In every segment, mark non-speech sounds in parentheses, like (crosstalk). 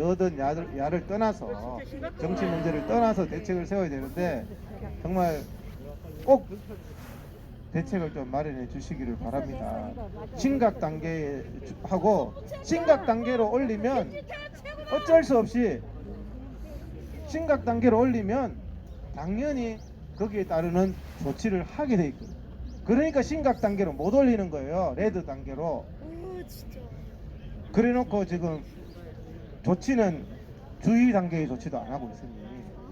여든 야를, 야를 떠나서 정치 문제를 떠나서 대책을 세워야 되는데 정말 꼭 대책을 좀 마련해 주시기를 바랍니다. 심각 단계 하고 심각 단계로 올리면 어쩔 수 없이 심각 단계로 올리면 당연히 거기에 따르는 조치를 하게 돼 있거든요. 그러니까 심각 단계로 못 올리는 거예요. 레드 단계로. 그래놓고 지금 조치는 주의 단계의 조치도 안 하고 있으니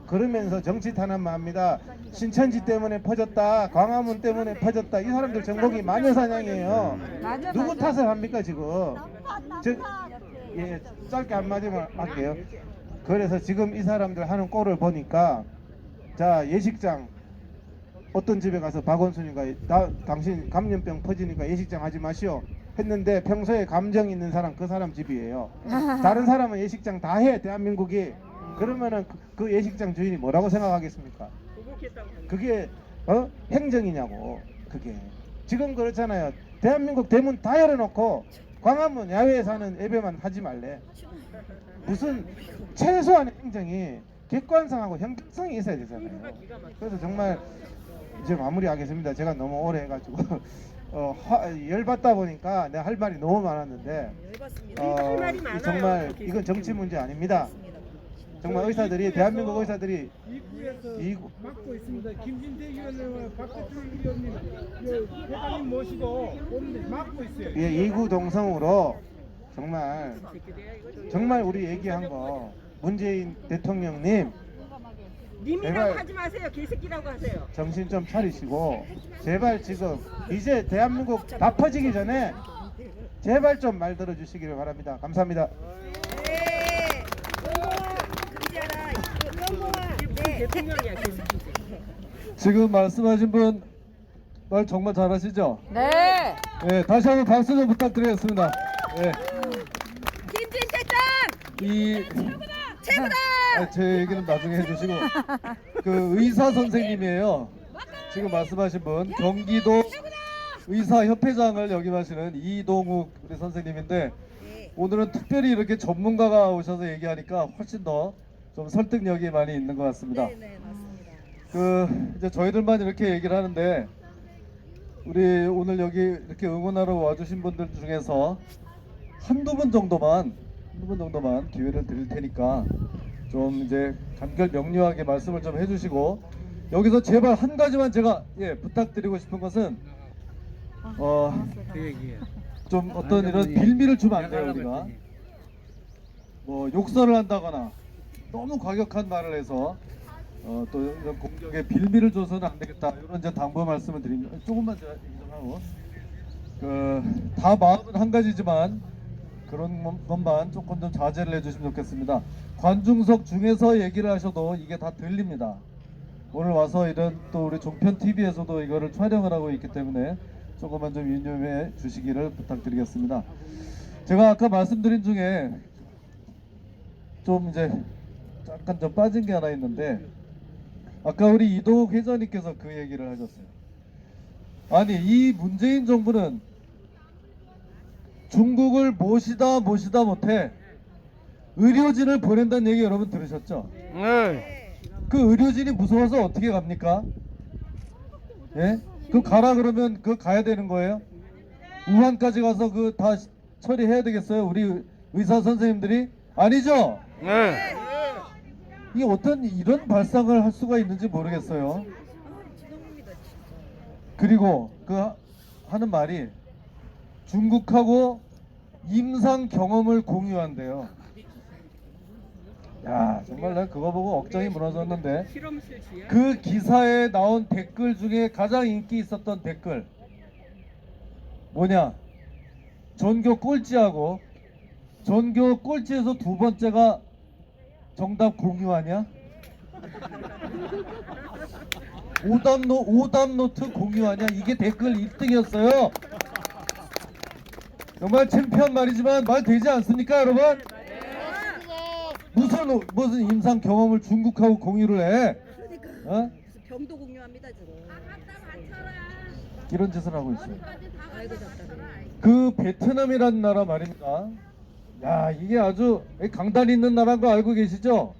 그러면서 정치 탄압만 합니다. 신천지 때문에 퍼졌다, 광화문 때문에 퍼졌다. 이 사람들 전공이 마녀사냥이에요. 누구. 탓을 합니까 지금? 저, 예, 짧게 한마디만 할게요. 그래서 지금 이 사람들 하는 꼴을 보니까 자 예식장 어떤 집에 가서 박원순이가 나, 당신 감염병 퍼지니까 예식장 하지 마시오 했는데 평소에 감정 있는 사람 그 사람 집이에요. 다른 사람은 예식장 다 해 대한민국이 그러면은 그, 그 예식장 주인이 뭐라고 생각하겠습니까? 그게 어 행정이냐고 그게 지금 그렇잖아요. 대한민국 대문 다 열어놓고 광화문 야외에서 하는 예배만 하지 말래. 무슨 최소한의 행정이 객관성하고 형평성이 있어야 되잖아요. 그래서 정말 이제 마무리하겠습니다. 제가 너무 오래 해가지고 어, 화, 열받다 보니까 내가 할 말이 너무 많았는데 열받습니다. 어, 할 말이 많아요. 정말 이건 정치 문제 아닙니다. 정말 의사들이 대한민국 의사들이 입구에서 이구- 막고 있습니다. 김진태 의원님과 박대출 의원님, 그 회장님 모시고 오는데 막고 있어요. 예, 이구 동성으로 정말 정말 우리 얘기한 거 문재인 대통령님 님이라고 제발. 하지 마세요. 개새끼라고 하세요. 정신 좀 차리시고 제발 지금 이제 대한민국 다 퍼지기 전에 제발 좀 말 들어주시기를 바랍니다. 감사합니다. 네. 영봉아 금지하라. 영봉아. 네. 대통령이야. 개새끼. 지금 말씀하신 분 말 정말 잘하시죠? 네. 예, 다시 한번 박수 좀 부탁드리겠습니다. 예, 김진태 짱 이 최고다. 아, 제 얘기는 나중에 해주시고 그 의사 선생님이에요. 지금 말씀하신 분 경기도 의사협회장을 역임하시는 이동욱 우리 선생님인데 네. 오늘은 특별히 이렇게 전문가가 오셔서 얘기하니까 훨씬 더 좀 설득력이 많이 있는 것 같습니다. 네네 맞습니다. 그 이제 저희들만 이렇게 얘기를 하는데 우리 오늘 여기 이렇게 응원하러 와주신 분들 중에서 한두 분 정도만 한두 분 정도만 기회를 드릴 테니까 좀 이제 간결 명료하게 말씀을 좀 해주시고 여기서 제발 한 가지만 제가 예 부탁드리고 싶은 것은 어좀 어떤 이런 빌미를 주면 안 돼요 우리가. 뭐 욕설을 한다거나 너무 과격한 말을 해서 어, 또 이런 공격에 빌미를 줘서는 안 되겠다. 이런 이제 당부 말씀을 드립니다. 조금만 제가 얘기 좀 하고. 그 다 마음은 한 가지지만 그런 것- 것만 조금 좀 자제를 해주시면 좋겠습니다. 관중석 중에서 얘기를 하셔도 이게 다 들립니다. 오늘 와서 이런 또 우리 종편 TV에서도 이거를 촬영을 하고 있기 때문에 조금만 좀 유념해 주시기를 부탁드리겠습니다. 제가 아까 말씀드린 중에 좀 이제 잠깐 좀 빠진 게 하나 있는데 아까 우리 이동욱 회장님께서 그 얘기를 하셨어요. 아니 이 문재인 정부는 중국을 모시다 모시다 못해 의료진을 보낸다는 얘기 여러분 들으셨죠? 그 의료진이 무서워서 어떻게 갑니까? 예? 그 가라 그러면 그 가야 되는 거예요? 우한까지 가서 그 다 처리해야 되겠어요? 우리 의사 선생님들이 아니죠? 이게 어떤 이런 발상을 할 수가 있는지 모르겠어요. 그리고 그 하- 하는 말이 중국하고 임상 경험을 공유한대요. 야 정말 나 그거 보고 억장이 무너졌는데. 그 기사에 나온 댓글 중에 가장 인기 있었던 댓글. 뭐냐? 전교 꼴찌하고 전교 꼴찌에서 두 번째가 정답 공유하냐? (laughs) 오답 노 오답 노트 공유하냐? 이게 댓글 1등이었어요 정말 창피한 말이지만 말 되지 않습니까 여러분 무슨 오- 무슨 임상 경험을 중국하고 공유를 해 그러니까 어? 병도 공유합니다 지금. 이런 짓을 하고 있어요. 아이고. 그 베트남이라는 나라 말입니다. 야 이게 아주 강단 있는 나라인 거 알고 계시죠?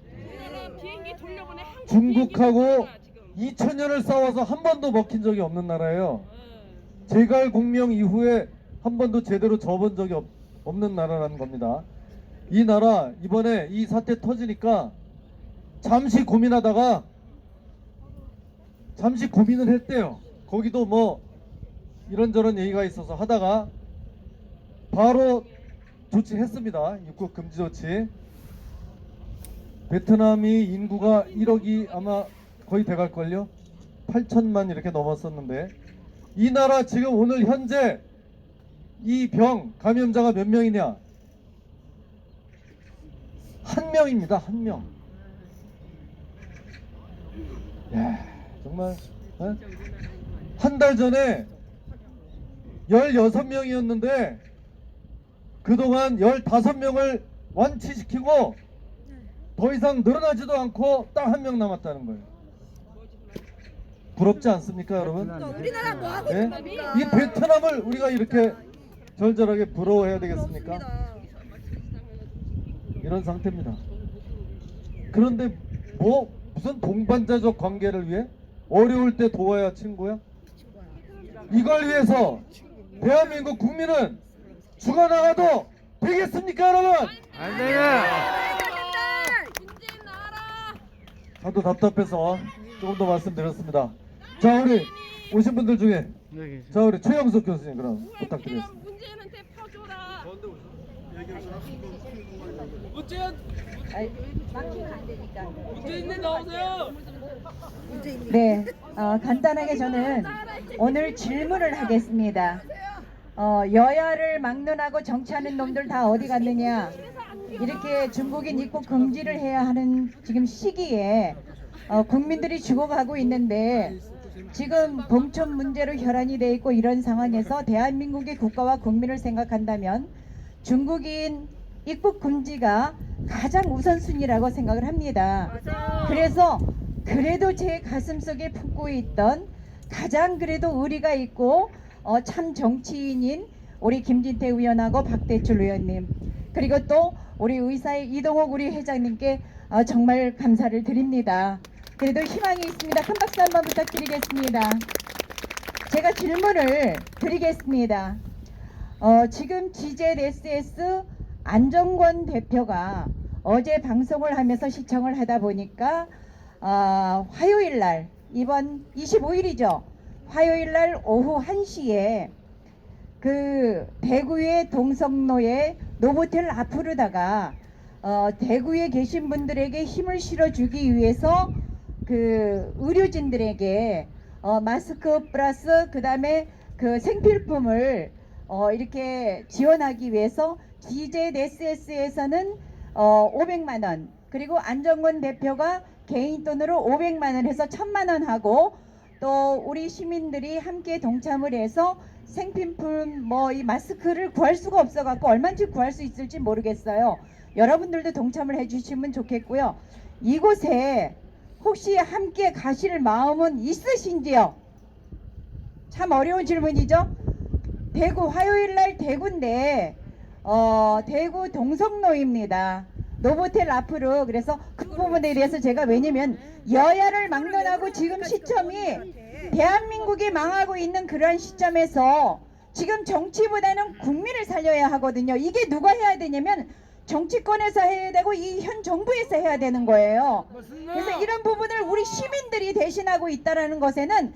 비행기 돌려보내 한국 중국하고 비행기 돌려보내라, 지금. 2000년을 싸워서 한 번도 먹힌 적이 없는 나라예요. 어. 제갈 공명 이후에 한 번도 제대로 접은 적이 없, 없는 나라라는 겁니다. 이 나라 이번에 이 사태 터지니까 잠시 고민하다가 잠시 고민을 했대요. 거기도 뭐 이런저런 얘기가 있어서 하다가 바로 조치했습니다. 입국 금지 조치. 베트남이 인구가 1억이 아마 거의 돼갈걸요? 8천만 이렇게 넘었었는데 이 나라 지금 오늘 현재 이 병 감염자가 몇 명이냐? 한 명입니다. 한 명. 야, 정말 어? 한달 전에 16명이었는데 그동안 15명을 완치시키고 더 이상 늘어나지도 않고 딱 한 명 남았다는 거예요. 부럽지 않습니까, 여러분? 또 우리나라 뭐 하고 예? 있는 겁니까? 이 베트남을 우리가 이렇게 절절하게 부러워해야 되겠습니까? 이런 상태입니다. 그런데 뭐 무슨 동반자적 관계를 위해 어려울 때 도와야 친구야? 이걸 위해서 대한민국 국민은 죽어 나가도 되겠습니까, 여러분? 저도 답답해서 조금 더 말씀드렸습니다. 자, 우리 오신 분들 중에 자, 우리 최영석 교수님 그럼 부탁드리겠습니다. 문재인한테 퍼줘라. 문재인님 나오세요. 네, 어, 간단하게 저는 오늘 질문을 하겠습니다. 어, 여야를 막론하고 정치하는 놈들 다 어디 갔느냐? 이렇게 중국인 입국 금지를 해야 하는 지금 시기에 어, 국민들이 죽어가고 있는데 지금 봉천 문제로 혈안이 돼 있고 이런 상황에서 대한민국의 국가와 국민을 생각한다면 중국인 입국 금지가 가장 우선순위라고 생각을 합니다. 그래서 그래도 제 가슴 속에 품고 있던 가장 그래도 의리가 있고 어, 참 정치인인 우리 김진태 의원하고 박대출 의원님 그리고 또 우리 의사의 이동욱 우리 회장님께 어, 정말 감사를 드립니다. 그래도 희망이 있습니다. 큰 박수 한번 부탁드리겠습니다. 제가 질문을 드리겠습니다. 어, 지금 GZSS 안정권 대표가 어제 방송을 하면서 시청을 하다 보니까 어, 화요일 날 이번 25일이죠. 화요일 날 오후 1시에 그 대구의 동성로에 노보텔 앞으로다가 어, 대구에 계신 분들에게 힘을 실어주기 위해서 그 의료진들에게 어, 마스크 플러스 그 다음에 그 생필품을 어, 이렇게 지원하기 위해서 GZSS에서는 어, 500만 원 그리고 안정권 대표가 개인 돈으로 500만 원 해서 1000만 원 하고 또 우리 시민들이 함께 동참을 해서 생필품 뭐 이 마스크를 구할 수가 없어 갖고 얼마인지 구할 수 있을지 모르겠어요. 여러분들도 동참을 해 주시면 좋겠고요. 이곳에 혹시 함께 가실 마음은 있으신지요? 참 어려운 질문이죠. 대구 화요일 날 대구인데 어, 대구 동성로입니다. 노보텔 앞으로 그래서 그 부분에 대해서 제가 왜냐면 여야를 막론하고 지금 시점이 대한민국이 망하고 있는 그런 시점에서 지금 정치보다는 국민을 살려야 하거든요. 이게 누가 해야 되냐면 정치권에서 해야 되고 이 현 정부에서 해야 되는 거예요. 그래서 이런 부분을 우리 시민들이 대신하고 있다라는 것에는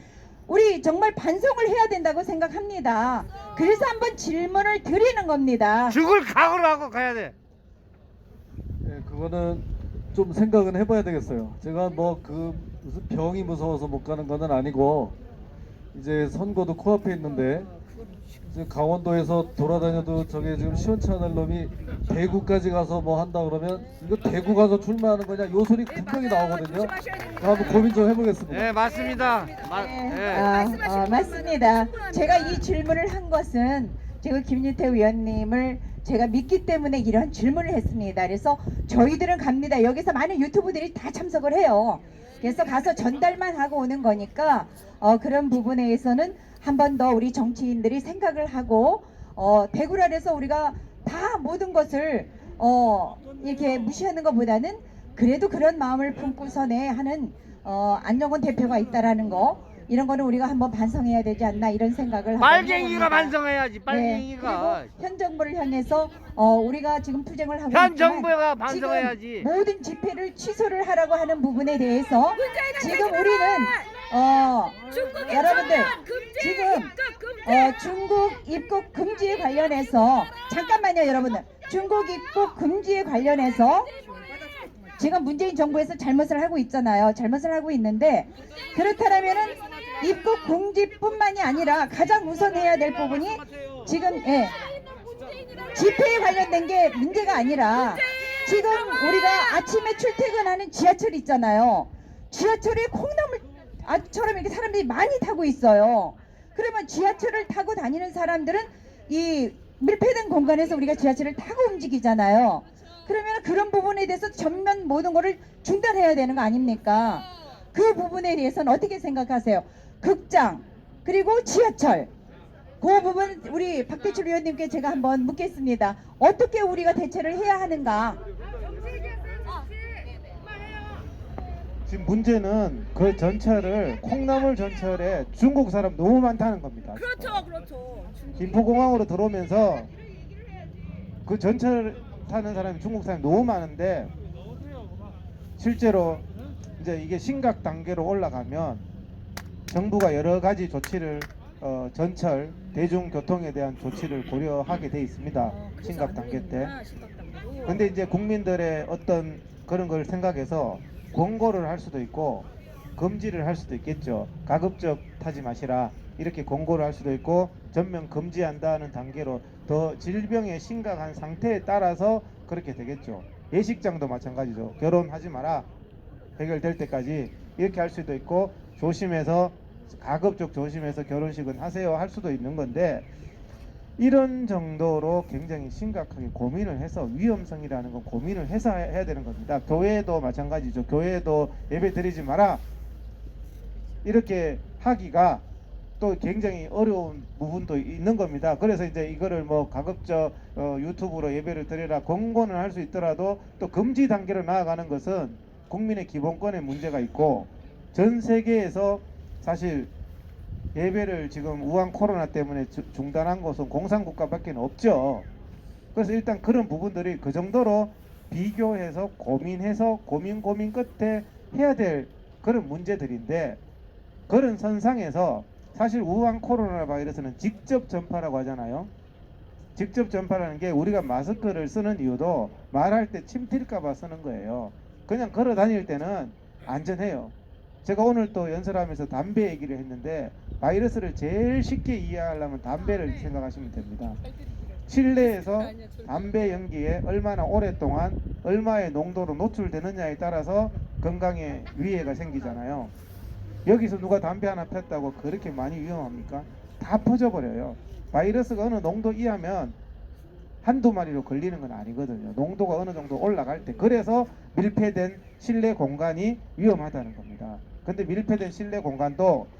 우리 정말 반성을 해야 된다고 생각합니다. 그래서 한번 질문을 드리는 겁니다. 죽을 각오로 하고 가야 돼. 예, 그거는 좀 생각은 해봐야 되겠어요. 제가 뭐 그 무슨 병이 무서워서 못 가는 거는 아니고 이제 선거도 코앞에 있는데 지금 강원도에서 돌아다녀도 저게 지금 시원치 않을 놈이 대구까지 가서 뭐 한다 그러면 이거 대구 가서 출마하는 거냐 요 소리 분명히 나오거든요. 한번 고민 좀 해보겠습니다. 네 맞습니다. 마, 네, 네. 어, 어, 맞습니다. 제가 이 질문을 한 것은 지금 김유태 의원님을 제가 믿기 때문에 이런 질문을 했습니다. 그래서 저희들은 갑니다. 여기서 많은 유튜브들이 다 참석을 해요. 그래서 가서 전달만 하고 오는 거니까 어, 그런 부분에서는 한 번 더 우리 정치인들이 생각을 하고 어, 대구랄에서 우리가 다 모든 것을 어 이렇게 무시하는 것보다는 그래도 그런 마음을 품고선에 하는 어 안정원 대표가 있다라는 거 이런 거는 우리가 한번 반성해야 되지 않나 이런 생각을 빨갱이가. 반성해야지 네, 빨갱이가. 그리고 현 정부를 향해서 어 우리가 지금 투쟁을 하고 현 있지만 정부가 반성해야지. 지금 모든 집회를 취소를 하라고 하는 부분에 대해서 지금 우리는 어 여러분들, 지금. 어, 중국 입국 금지에 관련해서 잠깐만요 여러분들 중국 입국 금지에 관련해서 지금 문재인 정부에서 잘못을 하고 있잖아요 잘못을 하고 있는데 그렇다면은 입국 금지뿐만이 아니라 가장 우선해야 될 부분이 지금 예 집회에 관련된 게 문제가 아니라 지금 우리가 아침에 출퇴근하는 지하철 있잖아요. 지하철에 콩나물 처럼 이렇게 사람들이 많이 타고 있어요. 그러면 지하철을 타고 다니는 사람들은 이 밀폐된 공간에서 우리가 지하철을 타고 움직이잖아요. 그러면 그런 부분에 대해서 전면 모든 거를 중단해야 되는 거 아닙니까? 그 부분에 대해서는 어떻게 생각하세요? 극장 그리고 지하철 그 부분 우리 박대출 의원님께 제가 한번 묻겠습니다. 어떻게 우리가 대처를 해야 하는가? 지금 문제는 그 전철을 콩나물 전철에 중국 사람 너무 많다는 겁니다. 그렇죠, 그렇죠. 김포공항으로 들어오면서 그 전철 타는 사람이 중국 사람이 너무 많은데 실제로 이제 이게 심각 단계로 올라가면 정부가 여러 가지 조치를 어, 전철 대중교통에 대한 조치를 고려하게 돼 있습니다. 심각 단계 때. 근데 이제 국민들의 어떤 그런 걸 생각해서 권고를 할 수도 있고 금지를 할 수도 있겠죠. 가급적 타지 마시라 이렇게 권고를 할 수도 있고 전면 금지한다는 단계로 더 질병의 심각한 상태에 따라서 그렇게 되겠죠. 예식장도 마찬가지죠. 결혼하지 마라 해결될 때까지 이렇게 할 수도 있고 조심해서 가급적 조심해서 결혼식은 하세요 할 수도 있는 건데 이런 정도로 굉장히 심각하게 고민을 해서 위험성이라는 건 고민을 해서 해야 되는 겁니다. 교회도 마찬가지죠. 교회도 예배 드리지 마라. 이렇게 하기가 또 굉장히 어려운 부분도 있는 겁니다. 그래서 이제 이거를 뭐 가급적 어, 유튜브로 예배를 드리라 권고는 할 수 있더라도 또 금지 단계로 나아가는 것은 국민의 기본권에 문제가 있고 전 세계에서 사실 예배를 지금 우한 코로나 때문에 주- 중단한 곳은 공산국가밖에 없죠. 그래서 일단 그런 부분들이 그 정도로 비교해서 고민해서 고민 고민 끝에 해야 될 그런 문제들인데 그런 선상에서 사실 우한 코로나 바이러스는 직접 전파라고 하잖아요. 직접 전파라는 게 우리가 마스크를 쓰는 이유도 말할 때 침 튈까봐 쓰는 거예요. 그냥 걸어 다닐 때는 안전해요. 제가 오늘 또 연설하면서 담배 얘기를 했는데 바이러스를 제일 쉽게 이해하려면 담배를 생각하시면 됩니다. 실내에서 담배 연기에 얼마나 오랫동안 얼마의 농도로 노출되느냐에 따라서 건강에 위해가 생기잖아요. 여기서 누가 담배 하나 폈다고 그렇게 많이 위험합니까? 다 퍼져버려요. 바이러스가 어느 농도 이하면 한두 마리로 걸리는 건 아니거든요. 농도가 어느 정도 올라갈 때. 그래서 밀폐된 실내 공간이 위험하다는 겁니다. 근데 밀폐된 실내 공간도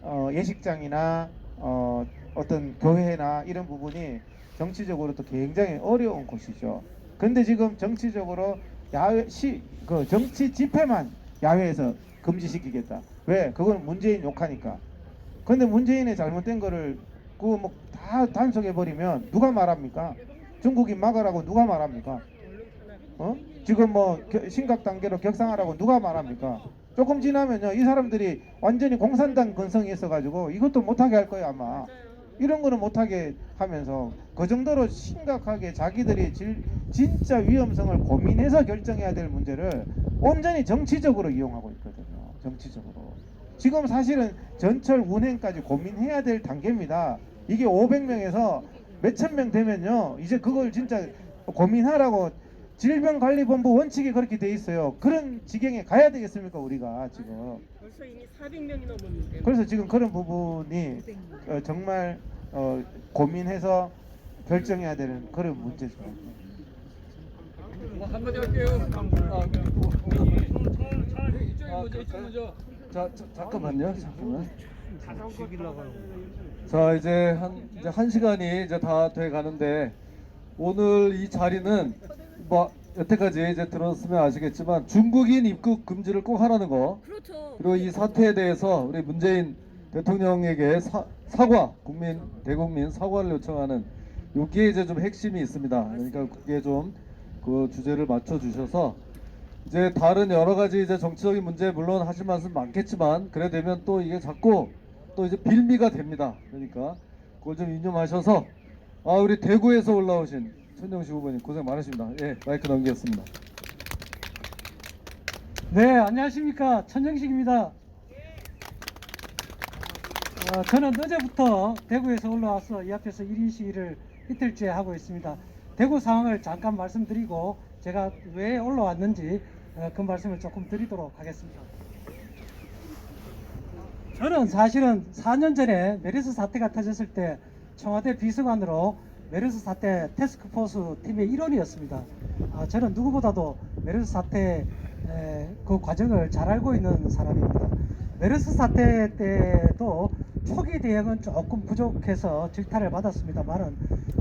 어, 예식장이나 어, 어떤 교회나 이런 부분이 정치적으로도 굉장히 어려운 곳이죠. 근데 지금 정치적으로 야외 시 그 정치 집회만 야외에서 금지시키겠다. 왜? 그건 문재인 욕하니까. 근데 문재인의 잘못된 거를 그거 뭐다 단속해 버리면 누가 말합니까? 중국인 막으라고 누가 말합니까? 어? 지금 뭐 겨- 심각 단계로 격상하라고 누가 말합니까? 조금 지나면요 이 사람들이 완전히 공산당 근성이 있어가지고 이것도 못하게 할 거예요 아마. 이런 거는 못하게 하면서 그 정도로 심각하게 자기들이 질- 진짜 위험성을 고민해서 결정해야 될 문제를 온전히 정치적으로 이용하고 있거든요 정치적으로. 지금 사실은 전철 운행까지 고민해야 될 단계입니다. 이게 500명에서 몇 천 명 되면요 이제 그걸 진짜 고민하라고 질병관리본부 원칙이 그렇게 돼 있어요 그런 지경에 가야 되겠습니까 우리가 지금 벌써 이미 400명이 넘었는데. 그래서 지금 그런 부분이 어, 정말 어, 고민해서 결정해야 되는 그런 문제죠. 한마디 할게요. 아, 이쪽이 먼저, 이쪽 먼저. 자, 자, 잠깐만요. 잠깐만. 자 이제 한 이제 한 시간이 이제 다 돼 가는데 오늘 이 자리는 뭐 여태까지 이제 들었으면 아시겠지만 중국인 입국 금지를 꼭 하라는 거 그렇죠. 그리고 이 사태에 대해서 우리 문재인 대통령에게 사, 사과 국민 대국민 사과를 요청하는 여기에 이제 좀 핵심이 있습니다. 그러니까 그게 좀 그 주제를 맞춰 주셔서 이제 다른 여러 가지 이제 정치적인 문제 물론 하실 말씀 많겠지만 그래 되면 또 이게 자꾸 또 이제 빌미가 됩니다. 그러니까 그걸 좀 유념하셔서 아 우리 대구에서 올라오신 천정식 후보님 고생 많으십니다. 예 마이크 넘기겠습니다. 네, 안녕하십니까. 천정식입니다. 어, 저는 어제부터 대구에서 올라와서 이 앞에서 1인 시위를 이틀째 하고 있습니다. 대구 상황을 잠깐 말씀드리고 제가 왜 올라왔는지 어, 그 말씀을 조금 드리도록 하겠습니다. 저는 사실은 4년 전에 메르스 사태가 터졌을 때 청와대 비서관으로 메르스 사태 테스크포스 팀의 일원이었습니다. 아, 저는 누구보다도 메르스 사태 에, 그 과정을 잘 알고 있는 사람입니다. 메르스 사태 때도 초기 대응은 조금 부족해서 질타를 받았습니다만은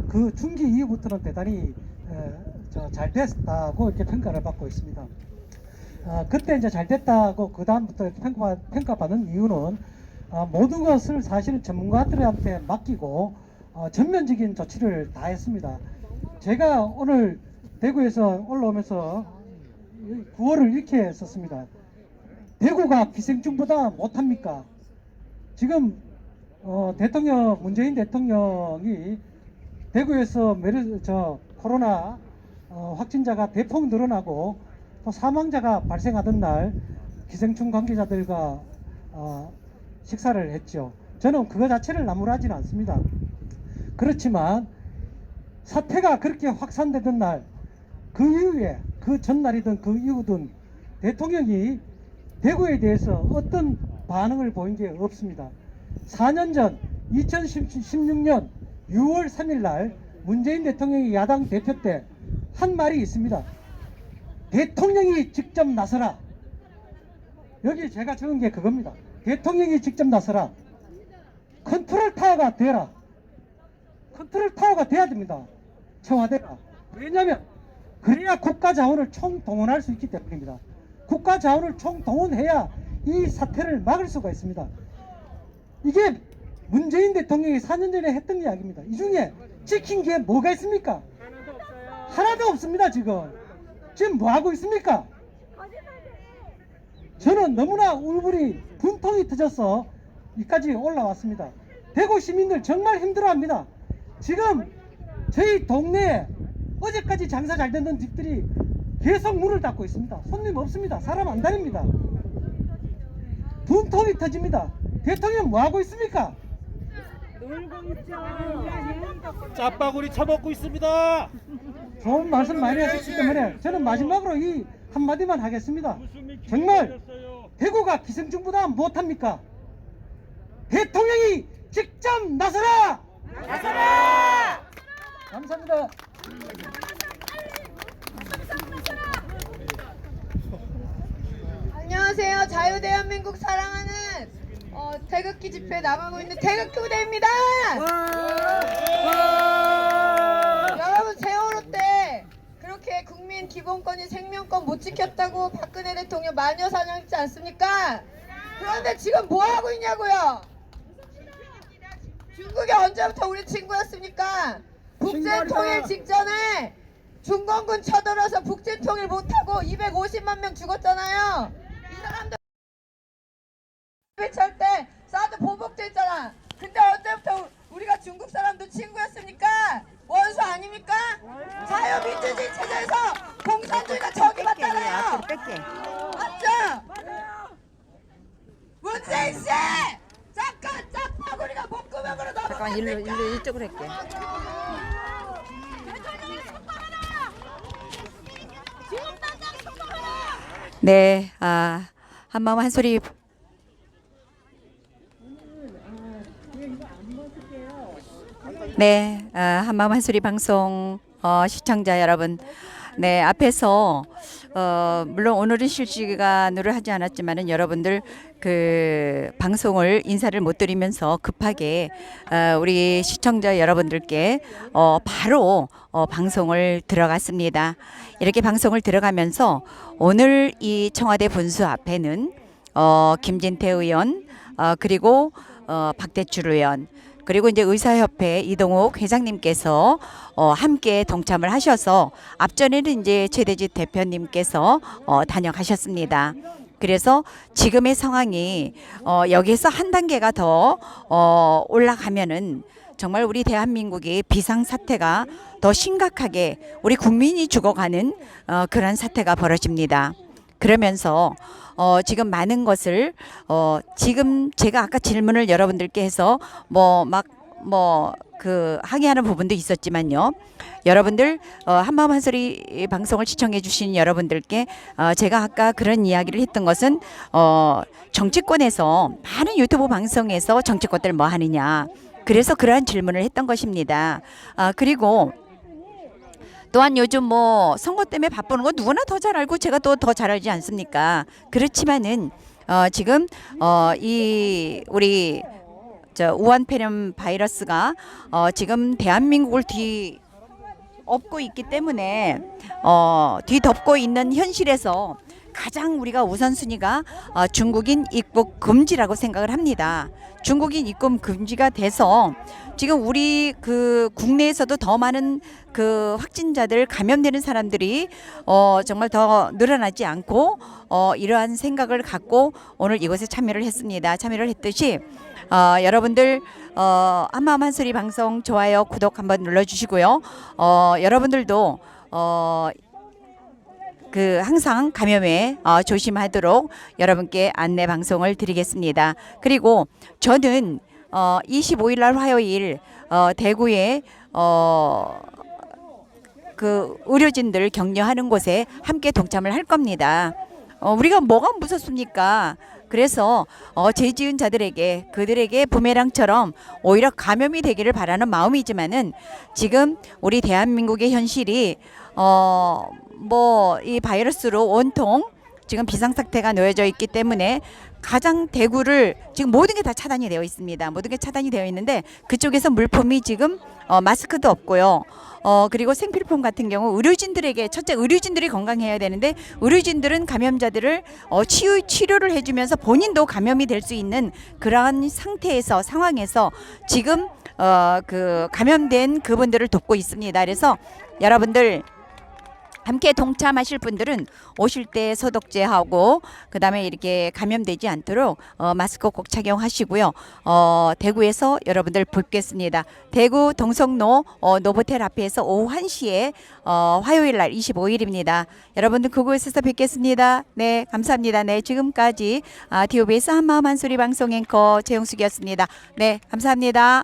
그 중기 이후부터는 대단히 에, 저잘 됐다고 이렇게 평가를 받고 있습니다. 아, 그때 이제 잘 됐다고 그 다음부터 평가 평가받는 이유는 아, 모든 것을 사실은 전문가들한테 맡기고 어, 전면적인 조치를 다 했습니다. 제가 오늘 대구에서 올라오면서 구호를 이렇게 썼습니다. 대구가 기생충보다 못합니까? 지금 어, 대통령 문재인 대통령이 대구에서 메르 저 코로나 어, 확진자가 대폭 늘어나고 또 사망자가 발생하던 날 기생충 관계자들과 어, 식사를 했죠. 저는 그거 자체를 나무라지는 않습니다. 그렇지만 사태가 그렇게 확산되던 날 그 이후에 그 전날이든 그 이후든 대통령이 대구에 대해서 어떤 반응을 보인 게 없습니다. 4년 전 2016년 6월 3일 날 문재인 대통령이 야당 대표 때 한 말이 있습니다. 대통령이 직접 나서라. 여기 제가 적은 게 그겁니다. 대통령이 직접 나서라. 컨트롤 타워가 되라. 컨트롤 타워가 돼야 됩니다. 청와대가. 왜냐하면 그래야 국가 자원을 총동원할 수 있기 때문입니다. 국가 자원을 총동원해야 이 사태를 막을 수가 있습니다. 이게 문재인 대통령이 4년 전에 했던 이야기입니다. 이 중에 지킨 게 뭐가 있습니까? 하나도 없습니다, 지금. 지금 뭐 하고 있습니까? 저는 너무나 울분이 분통이 터져서 여기까지 올라왔습니다. 대구 시민들 정말 힘들어합니다. 지금 저희 동네에 어제까지 장사 잘 되는 집들이 계속 문을 닫고 있습니다. 손님 없습니다. 사람 안 다닙니다. 분통이 터집니다. 대통령 뭐 하고 있습니까? 짜파구리 처먹고 있습니다. 좋은 말씀 많이 하셨기 때문에 저는 마지막으로 이 한마디만 하겠습니다. 정말 대구가 기생충보다 못합니까? 대통령이 직접 나서라! 나서라! 감사합니다. 안녕하세요. 자유대한민국 사랑하는 어, 태극기 집회 나가고 있는 태극기 부대입니다. 여러분 세월호 때 그렇게 국민 기본권이 생명권 못 지켰다고 박근혜 대통령 마녀 사냥했지 않습니까? 그런데 지금 뭐 하고 있냐고요? 중국이 언제부터 우리 친구였습니까? 북제 통일 직전에 중공군 쳐들어서 북제 통일 못하고 250만 명 죽었잖아요. 이 사람들 회철 때 사드 보복됐잖아. 근데 언제부터 우리가 중국 사람도 친구였습니까? 원수 아닙니까? 자유민주주의 체제에서 공산주의가 적이 맞잖아요. 맞죠? 문재인 씨! 잠깐 일로, 일로 이쪽으로 할게. 네, 아, 한마음 한소리. 네, 아, 한마음 한소리 방송 어, 시청자 여러분, 네, 앞에서 어, 물론 오늘은 실시간으로 하지 않았지만은 여러분들 그 방송을 인사를 못 드리면서 급하게 어, 우리 시청자 여러분들께 어, 바로 어, 방송을 들어갔습니다. 이렇게 방송을 들어가면서 오늘 이 청와대 본수 앞에는 어, 김진태 의원 어, 그리고 어, 박대출 의원 그리고 이제 의사협회 이동욱 회장님께서 어, 함께 동참을 하셔서 앞전에는 이제 최대집 대표님께서 어, 다녀가셨습니다. 그래서 지금의 상황이 어, 여기서 한 단계가 더 어, 올라가면은 정말 우리 대한민국이 비상 사태가 더 심각하게 우리 국민이 죽어가는 어, 그런 사태가 벌어집니다. 그러면서 어, 지금 많은 것을 어, 지금 제가 아까 질문을 여러분들께 해서 뭐 막 뭐 그 항의하는 부분도 있었지만요. 여러분들 어, 한마음 한소리 방송을 시청해 주신 여러분들께 어, 제가 아까 그런 이야기를 했던 것은 어, 정치권에서 많은 유튜브 방송에서 정치권들 뭐 하느냐. 그래서 그러한 질문을 했던 것입니다. 아, 그리고 또한 요즘 뭐 선거 때문에 바쁘는 거 누구나 더 잘 알고 제가 또 더 잘 알지 않습니까? 그렇지만은 어, 지금 어, 이 우리 저 우한 폐렴 바이러스가 어, 지금 대한민국을 뒤 업고 있기 때문에 어, 뒤덮고 있는 현실에서 가장 우리가 우선순위가 어, 중국인 입국 금지라고 생각을 합니다. 중국인 입국 금지가 돼서 지금 우리 그 국내에서도 더 많은 그 확진자들 감염되는 사람들이 어 정말 더 늘어나지 않고 어 이러한 생각을 갖고 오늘 이곳에 참여를 했습니다. 참여를 했듯이 어 여러분들 어 한마음 한소리 방송 좋아요 구독 한번 눌러 주시고요. 어 여러분들도 어 그 항상 감염에 어, 조심하도록 여러분께 안내 방송을 드리겠습니다. 그리고 저는 어, 25일 날 화요일 어, 대구에 어, 그 의료진들 격려하는 곳에 함께 동참을 할 겁니다. 어, 우리가 뭐가 무섭습니까? 그래서 어, 죄 지은 자들에게 그들에게 부메랑처럼 오히려 감염이 되기를 바라는 마음이지만은 지금 우리 대한민국의 현실이 어, 뭐 이 바이러스로 온통 지금 비상사태가 놓여져 있기 때문에 가장 대구를 지금 모든 게 다 차단이 되어 있습니다. 모든 게 차단이 되어 있는데 그쪽에서 물품이 지금 어, 마스크도 없고요. 어 그리고 생필품 같은 경우 의료진들에게 첫째 의료진들이 건강해야 되는데 의료진들은 감염자들을 어 치유 치료를 해주면서 본인도 감염이 될 수 있는 그러한 상태에서 상황에서 지금 어 그 감염된 그분들을 돕고 있습니다. 그래서 여러분들 함께 동참하실 분들은 오실 때 소독제하고 그다음에 이렇게 감염되지 않도록 어, 마스크 꼭 착용하시고요. 어, 대구에서 여러분들 뵙겠습니다. 대구 동성로 어, 노보텔 앞에서 오후 1시에 어, 화요일 날 25일입니다. 여러분들 그곳에서 뵙겠습니다. 네, 감사합니다. 네, 지금까지 아, DOBS 한마음 한소리 방송 앵커 최영숙이었습니다. 네, 감사합니다.